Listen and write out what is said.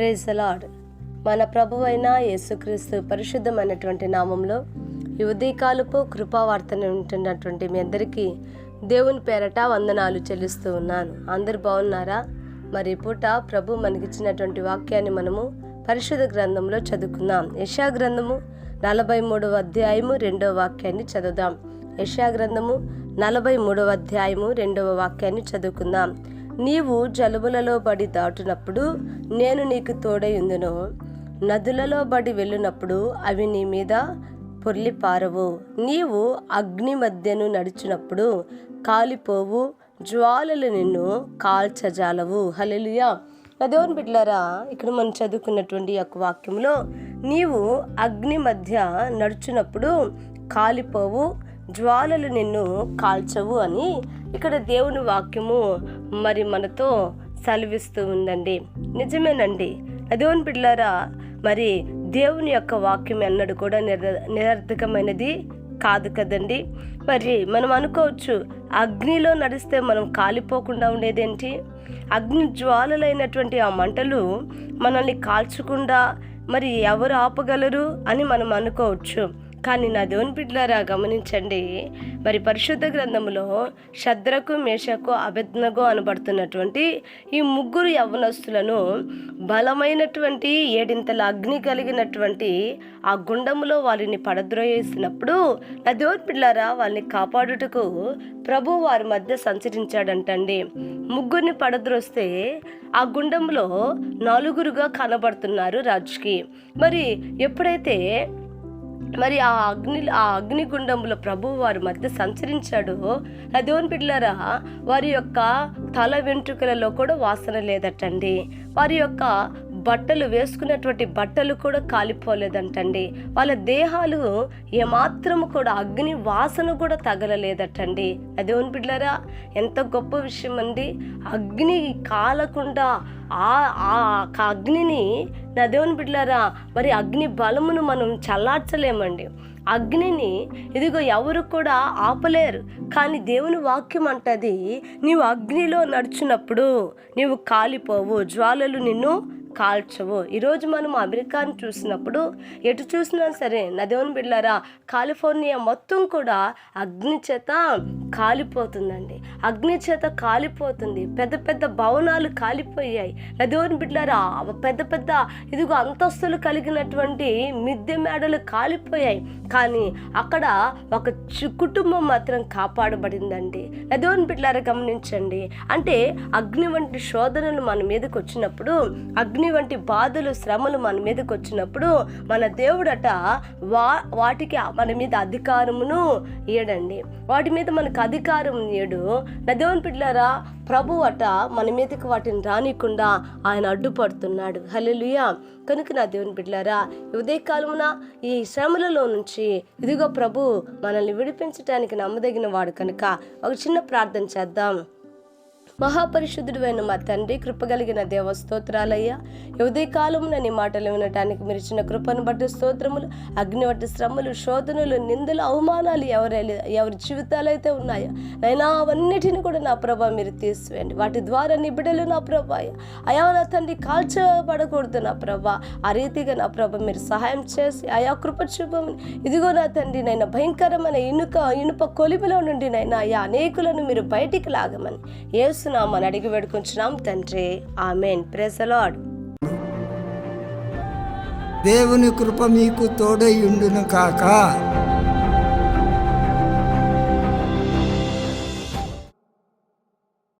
Praise అలాడ్ మన ప్రభు అయిన యేసుక్రీస్తు పరిశుద్ధమైనటువంటి నామంలో ఈ ఉదయకాలపు కృపావార్తను ఉంటున్నటువంటి మీ అందరికీ దేవుని పేరట వందనాలు చెల్లిస్తూ ఉన్నాను. అందరు బాగున్నారా? మరి పూట ప్రభు మనకిచ్చినటువంటి వాక్యాన్ని మనము పరిశుద్ధ గ్రంథంలో చదువుకుందాం. యశా గ్రంథము నలభై మూడవ అధ్యాయము రెండవ వాక్యాన్ని చదువుదాం. యశా గ్రంథము నలభై మూడవ అధ్యాయము రెండవ వాక్యాన్ని చదువుకుందాం. నీవు జలుబులలో బడి దాటునప్పుడు నేను నీకు తోడయుందును నదులలో బడి వెళ్ళినప్పుడు అవి నీ మీద పొర్లిపారవు. నీవు అగ్ని మధ్యను నడిచినప్పుడు కాలిపోవు. జ్వాలలు నిన్ను కాల్చజాలవు. హలెలుయా నదేవన్ బిడ్లారా ఇక్కడ మనం చదువుకున్నటువంటి యొక్క వాక్యంలో నీవు అగ్ని మధ్య నడుచున్నప్పుడు కాలిపోవు. జ్వాలలు నిన్ను కాల్చవు అని ఇక్కడ దేవుని వాక్యము మరి మనతో సెలవిస్తూ ఉందండి. నిజమేనండి. దేవుని బిడ్డలారా మరి దేవుని యొక్క వాక్యం ఎన్నడూ కూడా నిర నిరర్థకమైనది కాదు కదండి. మరి మనం అనుకోవచ్చు అగ్నిలో నడిస్తే మనం కాలిపోకుండా ఉండేదేంటి? అగ్ని జ్వాలలైనటువంటి ఆ మంటలు మనల్ని కాల్చకుండా మరి ఎవరు ఆపగలరు అని మనం అనుకోవచ్చు. కానీ నా దేవుని బిడ్డలారా గమనించండి. మరి పరిశుద్ధ గ్రంథంలో శద్రకు మేషకు అభిజ్ఞకు అనబడుతున్నటువంటి ఈ ముగ్గురు యవనస్తులను బలమైనటువంటి ఏడింతల అగ్ని కలిగినటువంటి ఆ గుండంలో వారిని పడద్రోయేసినప్పుడు నా దేవుని బిడ్డలారా వాళ్ళని కాపాడుటకు ప్రభు వారి మధ్య సంచరించాడంటండి. ముగ్గురిని పడద్రోస్తే ఆ గుండంలో నలుగురుగా కనబడుతున్నారు రాజుకి. మరి ఎప్పుడైతే మరి ఆ అగ్ని ఆ అగ్నిగుండంలో ప్రభు వారి మధ్య సంచరించాడు. నా దేవుని బిడ్డలారా వారి యొక్క తల వెంట్రుకలలో కూడా వాసన లేదటండి. వారి యొక్క బట్టలు వేసుకున్నటువంటి బట్టలు కూడా కాలిపోలేదంటండి. వాళ్ళ దేహాలు ఏమాత్రము కూడా అగ్ని వాసన కూడా తగలలేదటండి. నా దేవుని బిడ్డలారా ఎంత గొప్ప విషయం అండి అగ్ని కాలకుండా ఆ ఆ అగ్నిని నా దేవుని బిడ్డలారా మరి అగ్ని బలమును మనం చల్లార్చలేమండి. అగ్నిని ఇదిగో ఎవరు కూడా ఆపలేరు కానీ దేవుని వాక్యం అంటది నీవు అగ్నిలో నడుచున్నప్పుడు నీవు కాలిపోవు జ్వాలలు నిన్ను కాల్చవు. ఈరోజు మనం అమెరికాను చూసినప్పుడు ఎటు చూసినా సరే నదేవుని బిడ్డారా కాలిఫోర్నియా మొత్తం కూడా అగ్ని చేత కాలిపోతుందండి. అగ్ని చేత కాలిపోతుంది. పెద్ద పెద్ద భవనాలు కాలిపోయాయి. నదేవుని బిడ్డారా పెద్ద పెద్ద ఇదిగో అంతస్తులు కలిగినటువంటి మిద్దె మేడలు కాలిపోయాయి. కానీ అక్కడ ఒక చి- కుటుంబం మాత్రం కాపాడబడిందండి. నదేవుని బిడ్డారా గమనించండి. అంటే అగ్ని వంటి శోధనలు మన మీదకి వచ్చినప్పుడు అగ్ని వంటి బాధలు శ్రమలు మన మీదకి వచ్చినప్పుడు మన దేవుడట వా వాటికి మన మీద అధికారమును ఇయ్యడండి. వాటి మీద మనకు అధికారం ఇయడు నా దేవుని పిల్లరా ప్రభు అట మన మీదకి వాటిని రానికుండా ఆయన అడ్డుపడుతున్నాడు. హల్లెలూయా. కనుక నా దేవుని బిడ్డలారా ఉదయకాలమున ఈ శ్రమలలో నుంచి ఇదిగో ప్రభు మనల్ని విడిపించడానికి నమ్మదగిన వాడు కనుక ఒక చిన్న ప్రార్థన చేద్దాం. మహాపరిశుద్ధుడు అయిన మా తండ్రి కృపగలిగిన దేవ స్తోత్రాలయ్యా. ఈ నీ మాటలు వినటానికి మీరు ఇచ్చిన కృపను బట్టి స్తోత్రములు అగ్ని వంటి శ్రమలు శోధనలు నిందలు అవమానాలు ఎవరైతే ఎవరి జీవితాలు అయితే ఉన్నాయో నైనా అవన్నిటిని కూడా నా ప్రభా మీరు తీసివేయండి. వాటి ద్వారా నీ బిడ్డలు నా ప్రభా అయా నా తండ్రి కాల్చబడకూడదు నా ప్రభా. ఆ రీతిగా నా ప్రభ మీరు సహాయం చేసి ఆయా కృప చూపమని. ఇదిగో నా తండ్రి నైనా భయంకరమైన ఇనుక ఇనుప కొలిమిలో నుండి నైనా అయా అనేకులను మీరు బయటికి లాగమని. ఏసునామని అడిగి వేడుకుంటున్నాం తండ్రి ఆమెన్. ప్రెసలాడ్ దేవుని కృప మీకు తోడై ఉండును కాక.